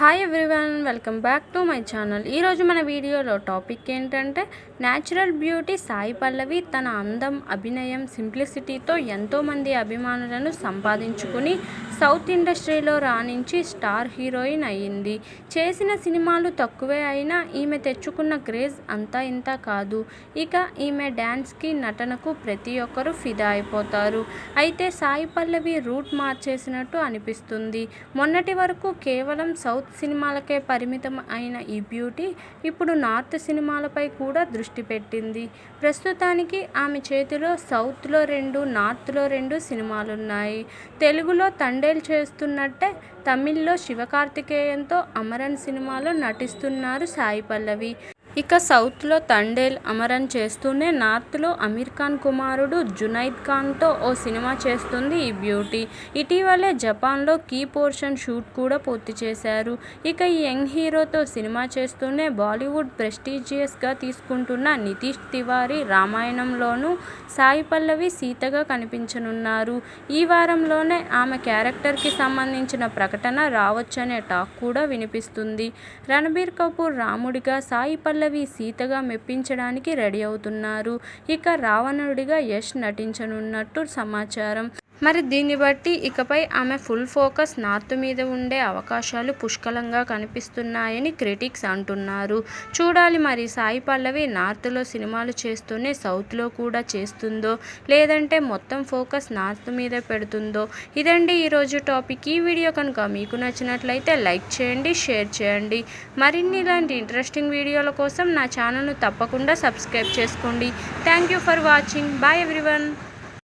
Hi everyone welcome back to my channel ఈరోజు మన వీడియోలో టాపిక్ ఏంటంటే న్యాచురల్ బ్యూటీ సాయి పల్లవి తన అందం అభినయం సింప్లిసిటీతో ఎంతోమంది అభిమానులను సంపాదించుకుని సౌత్ ఇండస్ట్రీలో రాణించి స్టార్ హీరోయిన్ అయ్యింది. చేసిన సినిమాలు తక్కువే అయినా ఈమె తెచ్చుకున్న క్రేజ్ అంతా ఇంత కాదు. ఇక ఈమె డ్యాన్స్కి నటనకు ప్రతి ఒక్కరూ ఫిదా అయిపోతారు. అయితే సాయి పల్లవి రూట్ మార్చేసినట్టు అనిపిస్తుంది. మొన్నటి వరకు కేవలం సౌత్ సినిమాలకే పరిమితం అయిన ఈ బ్యూటీ ఇప్పుడు నార్త్ సినిమాలపై కూడా దృష్టి పెట్టింది. ప్రస్తుతానికి ఆమె చేతిలో సౌత్లో రెండు నార్త్లో రెండు సినిమాలున్నాయి. తెలుగులో తండే తండేల్ చేస్తున్నట్టే తమిళ్ళో శివకార్తికేయన్తో అమరన్ సినిమాలో నటిస్తున్నారు సాయి పల్లవి. ఇక సౌత్లో తండేల్ అమరన్ చేస్తూనే నార్త్లో అమీర్ ఖాన్ కుమారుడు జునైద్ ఖాన్తో ఓ సినిమా చేస్తుంది ఈ బ్యూటీ. ఇటీవలే జపాన్లో కీ పోర్షన్ షూట్ కూడా పూర్తి చేశారు. ఇక ఈ యంగ్ హీరోతో సినిమా చేస్తూనే బాలీవుడ్ ప్రెస్టీజియస్గా తీసుకుంటున్న నితీష్ తివారీ రామాయణంలోనూ సాయి పల్లవి సీతగా కనిపించనున్నారు. ఈ వారంలోనే ఆమె క్యారెక్టర్కి సంబంధించిన ప్రకటన రావచ్చనే టాక్ కూడా వినిపిస్తుంది. రణబీర్ కపూర్ రాముడిగా సాయి పల్లవి పల్లవి సీతగా మెప్పించడానికి రెడీ అవుతున్నారు. ఇక రావణుడిగా యష్ నటించనున్నట్టు సమాచారం. మరి దీన్ని బట్టి ఇకపై ఆమె ఫుల్ ఫోకస్ నార్త్ మీద ఉండే అవకాశాలు పుష్కలంగా కనిపిస్తున్నాయని క్రిటిక్స్ అంటున్నారు. చూడాలి మరి సాయి పల్లవి నార్త్లో సినిమాలు చేస్తూనే సౌత్లో కూడా చేస్తుందో లేదంటే మొత్తం ఫోకస్ నార్త్ మీద పెడుతుందో? ఇదండి ఈరోజు టాపిక్. ఈ వీడియో కనుక మీకు నచ్చినట్లయితే లైక్ చేయండి షేర్ చేయండి. మరిన్ని ఇలాంటి ఇంట్రెస్టింగ్ వీడియోల కోసం నా ఛానల్ను తప్పకుండా సబ్స్క్రైబ్ చేసుకోండి. Thank you for watching. Bye everyone.